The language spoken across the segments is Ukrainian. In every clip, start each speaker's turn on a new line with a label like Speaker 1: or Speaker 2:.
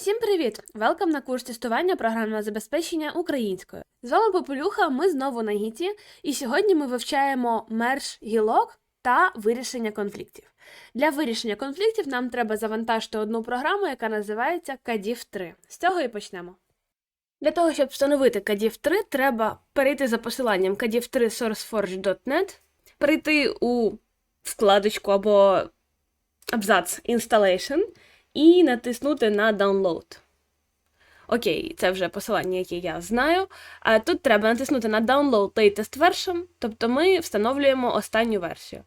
Speaker 1: Всім привіт! Велкам на курс тестування програмного забезпечення українською. З вами Попелюха, ми знову на гіті, і сьогодні ми вивчаємо мерж гілок та вирішення конфліктів. Для вирішення конфліктів нам треба завантажити одну програму, яка називається KDIV 3. З цього і почнемо. Для того, щоб встановити KDIV 3, треба перейти за посиланням KDIV 3 sourceforge.net, перейти у вкладочку або абзац Installation і натиснути на Download. Окей, це вже посилання, яке я знаю. А тут треба натиснути на Download Latest Version, тобто ми встановлюємо останню версію.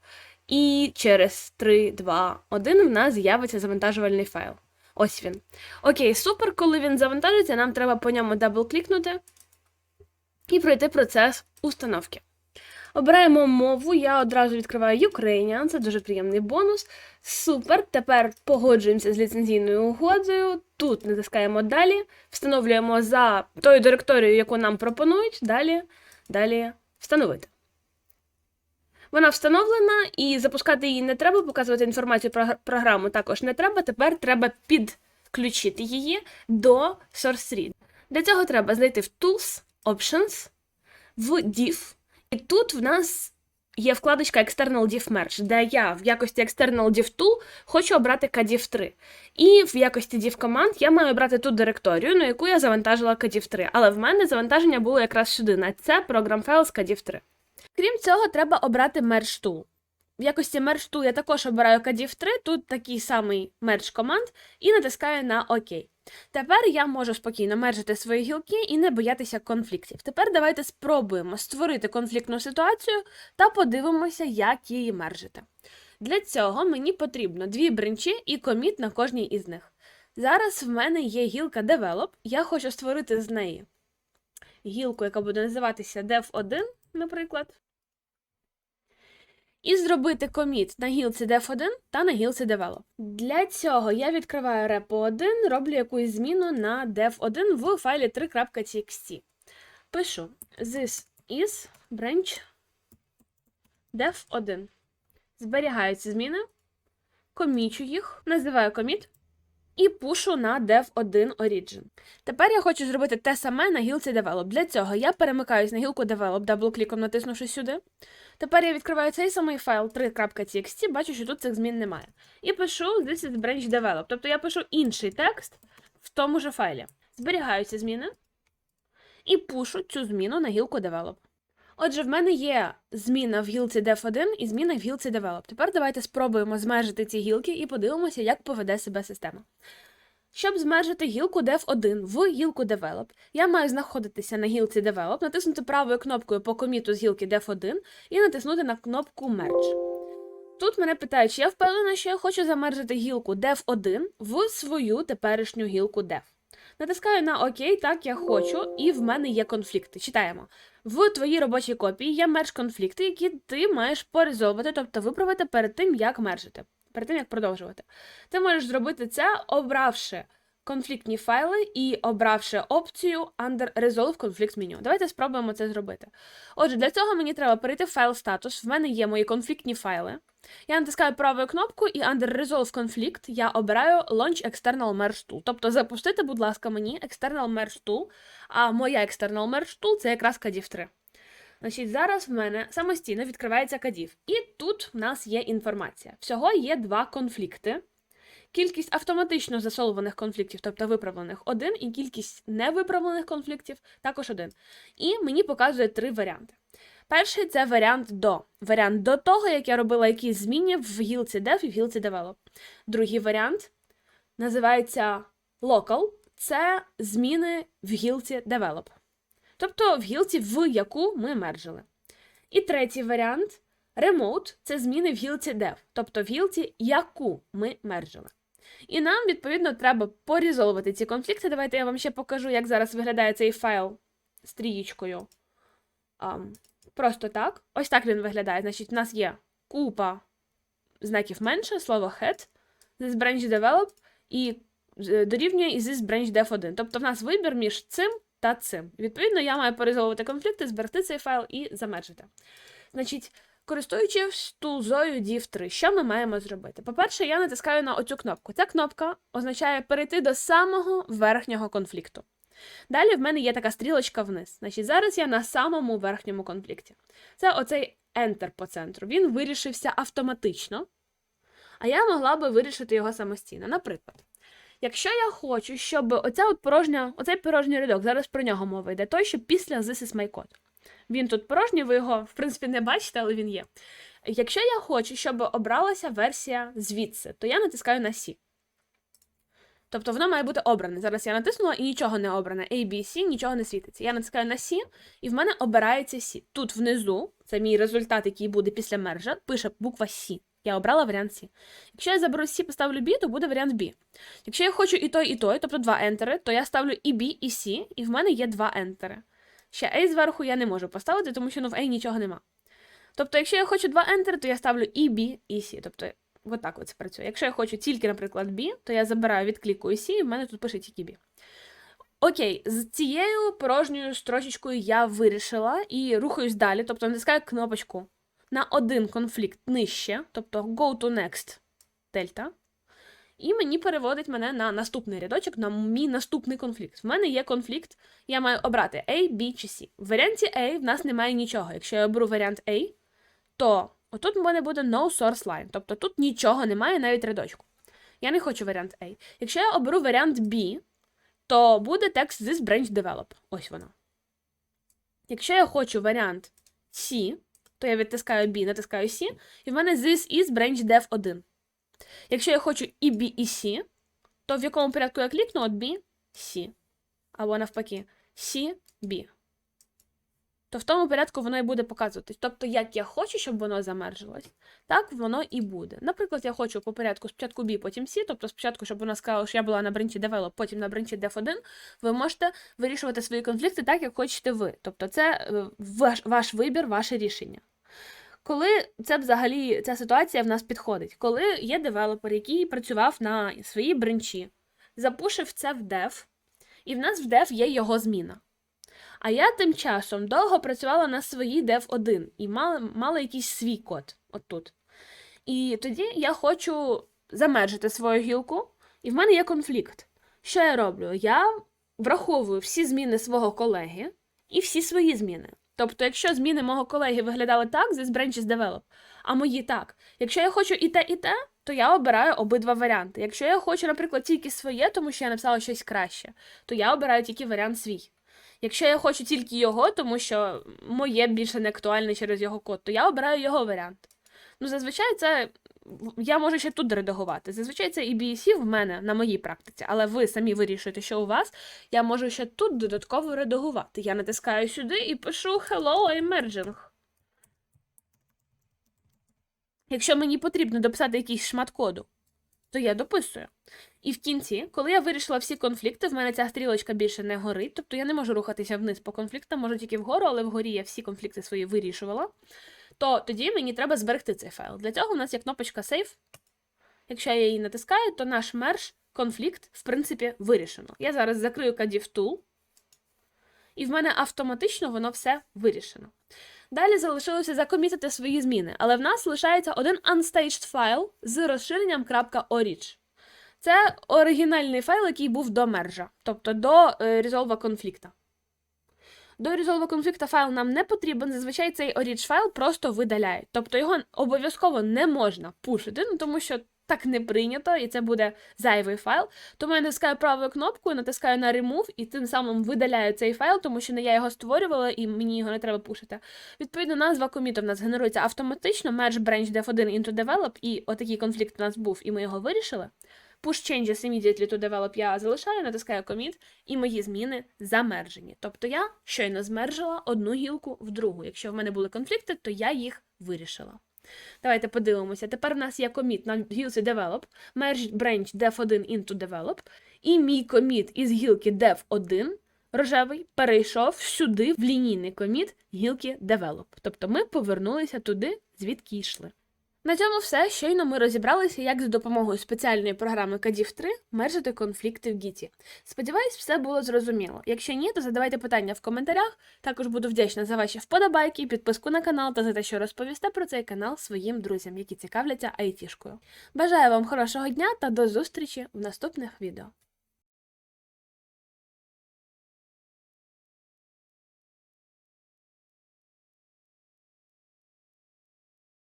Speaker 1: І через 3, 2, 1 в нас з'явиться завантажувальний файл. Ось він. Окей, супер, коли він завантажиться, нам треба по ньому дабл-клікнути і пройти процес установки. Обираємо мову, я одразу відкриваю Ukrainian, це дуже приємний бонус. Супер. Тепер погоджуємося з ліцензійною угодою. Тут натискаємо далі, встановлюємо за тою директорією, яку нам пропонують. Далі, далі встановити. Вона встановлена, і запускати її не треба, показувати інформацію про програму також не треба. Тепер треба підключити її до SourceRead. Для цього треба зайти в Tools, Options, в Div. І тут в нас є вкладочка External Div Merge, де я в якості External Div Tool хочу обрати KDIV 3. І в якості div команд я маю обрати ту директорію, на яку я завантажила KDIV 3. Але в мене завантаження було якраз сюди, на це Program Files KDIV 3. Крім цього, треба обрати Merge Tool. В якості Merge Tool я також обираю KDIV 3, тут такий самий Merge команд, і натискаю на ОК. Тепер я можу спокійно мержити свої гілки і не боятися конфліктів. Тепер давайте спробуємо створити конфліктну ситуацію та подивимося, як її мержити. Для цього мені потрібно дві бренчі і коміт на кожній із них. Зараз в мене є гілка Develop, я хочу створити з неї гілку, яка буде називатися Dev1, наприклад. І зробити коміт на гілці Dev1 та на гілці Develop. Для цього я відкриваю repo 1, роблю якусь зміну на dev1 в файлі 3.txt. Пишу this is branch dev1. Зберігаю ці зміни, комічу їх, називаю коміт і пушу на dev1 origin. Тепер я хочу зробити те саме на гілці Develop. Для цього я перемикаюсь на гілку Develop, даблкліком натиснувши сюди. Тепер я відкриваю цей самий файл 3.txt, бачу, що тут цих змін немає. І пишу This is branch develop. Тобто я пишу інший текст в тому ж файлі. Зберігаю ці зміни і пушу цю зміну на гілку develop. Отже, в мене є зміна в гілці dev1 і зміна в гілці develop. Тепер давайте спробуємо змежити ці гілки і подивимося, як поведе себе система. Щоб змержити гілку dev1 в гілку develop, я маю знаходитися на гілці develop, натиснути правою кнопкою по коміту з гілки dev1 і натиснути на кнопку merge. Тут мене питають, чи я впевнена, що я хочу замержити гілку dev1 в свою теперішню гілку dev. Натискаю на ОК, так я хочу, і в мене є конфлікти. Читаємо. В твоїй робочій копії є мерж конфлікти, які ти маєш порізовувати, тобто виправити перед тим, як мержити перед тим як продовжувати. Ти можеш зробити це, обравши конфліктні файли і обравши опцію Under Resolve Conflict Menu. Давайте спробуємо це зробити. Отже, для цього мені треба перейти в файл статус. В мене є мої конфліктні файли. Я натискаю правою кнопку і Under Resolve Conflict я обираю Launch External Merge Tool. Тобто запустити, будь ласка, мені External Merge Tool, а моя External Merge Tool це якраз KDIV 3. Значить, зараз в мене самостійно відкривається кадів. І тут в нас є інформація. Всього є два конфлікти. Кількість автоматично засолваних конфліктів, тобто виправлених, один, і кількість невиправлених конфліктів також один. І мені показує три варіанти. Перший це варіант до. Варіант до того, як я робила якісь зміни в гілці Dev і в гілці Develop. Другий варіант називається Local. Це зміни в гілці Develop. Тобто в гілці, в яку ми мержили. І третій варіант remote це зміни в гілці dev, тобто в гілці, яку ми мержили. І нам, відповідно, треба порізолувати ці конфлікти. Давайте я вам ще покажу, як зараз виглядає цей файл стрієчкою. Um, просто так. Ось так він виглядає. Значить, у нас є купа знаків менше, слово head, this branch develop і е, дорівнює і this branch dev1. Тобто в нас вибір між цим та цим. Відповідно, я маю порізовувати конфлікти, зберегти цей файл і замержити. Значить, Користуючись тулзою div3, що ми маємо зробити? По-перше, я натискаю на оцю кнопку. Ця кнопка означає перейти до самого верхнього конфлікту. Далі в мене є така стрілочка вниз. Значить, зараз я на самому верхньому конфлікті. Це оцей Enter по центру. Він вирішився автоматично, а я могла би вирішити його самостійно. Наприклад, якщо я хочу, щоб оця от порожня, оцей порожній рядок, зараз про нього мова йде, той, що після This is my code. Він тут порожній, ви його, в принципі, не бачите, але він є. Якщо я хочу, щоб обралася версія звідси, то я натискаю на C. Тобто воно має бути обране. Зараз я натиснула і нічого не обране. A, B, C, нічого не світиться. Я натискаю на C, і в мене обирається C. Тут внизу, це мій результат, який буде після мержа, пише буква C. Я обрала варіант C. Якщо я заберу C, поставлю B, то буде варіант B. Якщо я хочу і той, і той, тобто два ентери, то я ставлю і B, і C, і в мене є два ентери. Ще A зверху я не можу поставити, тому що ну, в A нічого нема. Тобто, якщо я хочу два ентери, то я ставлю і B, і C. Тобто, отак от це працює. Якщо я хочу тільки, наприклад, B, то я забираю, відклікую C, і в мене тут пише тільки B. Окей, з цією порожньою строчечкою я вирішила і рухаюсь далі, тобто натискаю кнопочку на один конфлікт нижче, тобто go to next дельта. І мені переводить мене на наступний рядочок, на мій наступний конфлікт. В мене є конфлікт, я маю обрати A, B чи C. В варіанті A в нас немає нічого. Якщо я оберу варіант A, то отут в мене буде no source line, тобто тут нічого немає, навіть рядочку. Я не хочу варіант A. Якщо я оберу варіант B, то буде текст this branch develop. Ось воно. Якщо я хочу варіант C, то я відтискаю B, натискаю C, і в мене this is branch dev 1. Якщо я хочу і B, і C, то в якому порядку я клікну от B, C. Або навпаки, C, B. То в тому порядку воно і буде показуватись. Тобто, як я хочу, щоб воно замержилось, так воно і буде. Наприклад, я хочу по порядку спочатку B, потім C, тобто спочатку, щоб воно сказало, що я була на бренчі Develop, потім на бренчі Dev1, ви можете вирішувати свої конфлікти так, як хочете ви. Тобто, це е, ваш, ваш вибір, ваше рішення. Коли це взагалі ця ситуація в нас підходить, коли є девелопер, який працював на своїй бренчі, запушив це в дев, і в нас в дев є його зміна. А я тим часом довго працювала на своїй dev 1 і мала, мала якийсь свій код отут. І тоді я хочу замержити свою гілку, і в мене є конфлікт. Що я роблю? Я враховую всі зміни свого колеги і всі свої зміни. Тобто, якщо зміни мого колеги виглядали так, this branch is develop, а мої так. Якщо я хочу і те, і те, то я обираю обидва варіанти. Якщо я хочу, наприклад, тільки своє, тому що я написала щось краще, то я обираю тільки варіант свій. Якщо я хочу тільки його, тому що моє більше не актуальне через його код, то я обираю його варіант. Ну, зазвичай це я можу ще тут редагувати. Зазвичай це і BSC в мене на моїй практиці, але ви самі вирішуєте, що у вас. Я можу ще тут додатково редагувати. Я натискаю сюди і пишу Hello, I'm merging. Якщо мені потрібно дописати якийсь шмат коду, то я дописую. І в кінці, коли я вирішила всі конфлікти, в мене ця стрілочка більше не горить, тобто я не можу рухатися вниз по конфліктам, можу тільки вгору, але вгорі я всі конфлікти свої вирішувала. То тоді мені треба зберегти цей файл. Для цього у нас є кнопочка Save. Якщо я її натискаю, то наш мерж конфлікт, в принципі, вирішено. Я зараз закрию Kadiv Tool, і в мене автоматично воно все вирішено. Далі залишилося закомітити свої зміни, але в нас лишається один unstaged файл з розширенням .orich. Це оригінальний файл, який був до мержа, тобто до е, резолва конфлікта. До резолва конфлікта файл нам не потрібен, зазвичай цей orich файл просто видаляють. Тобто його обов'язково не можна пушити, ну, тому що так не прийнято, і це буде зайвий файл. Тому я натискаю правою кнопкою, натискаю на Remove, і тим самим видаляю цей файл, тому що не я його створювала і мені його не треба пушити. Відповідно, назва коміту в нас генерується автоматично, merge branch dev1 into develop, і отакий конфлікт у нас був, і ми його вирішили. Push changes immediately to develop я залишаю, натискаю commit, і мої зміни замержені. Тобто я щойно змержила одну гілку в другу. Якщо в мене були конфлікти, то я їх вирішила. Давайте подивимося. Тепер в нас є коміт на гілці develop, merge branch dev1 into develop, і мій коміт із гілки dev1 рожевий перейшов сюди в лінійний коміт гілки develop. Тобто ми повернулися туди, звідки йшли. На цьому все. Щойно ми розібралися, як за допомогою спеціальної програми Kadif 3 мержити конфлікти в Гіті. Сподіваюсь, все було зрозуміло. Якщо ні, то задавайте питання в коментарях. Також буду вдячна за ваші вподобайки, підписку на канал та за те, що розповісте про цей канал своїм друзям, які цікавляться айтішкою. Бажаю вам хорошого дня та до зустрічі в наступних відео.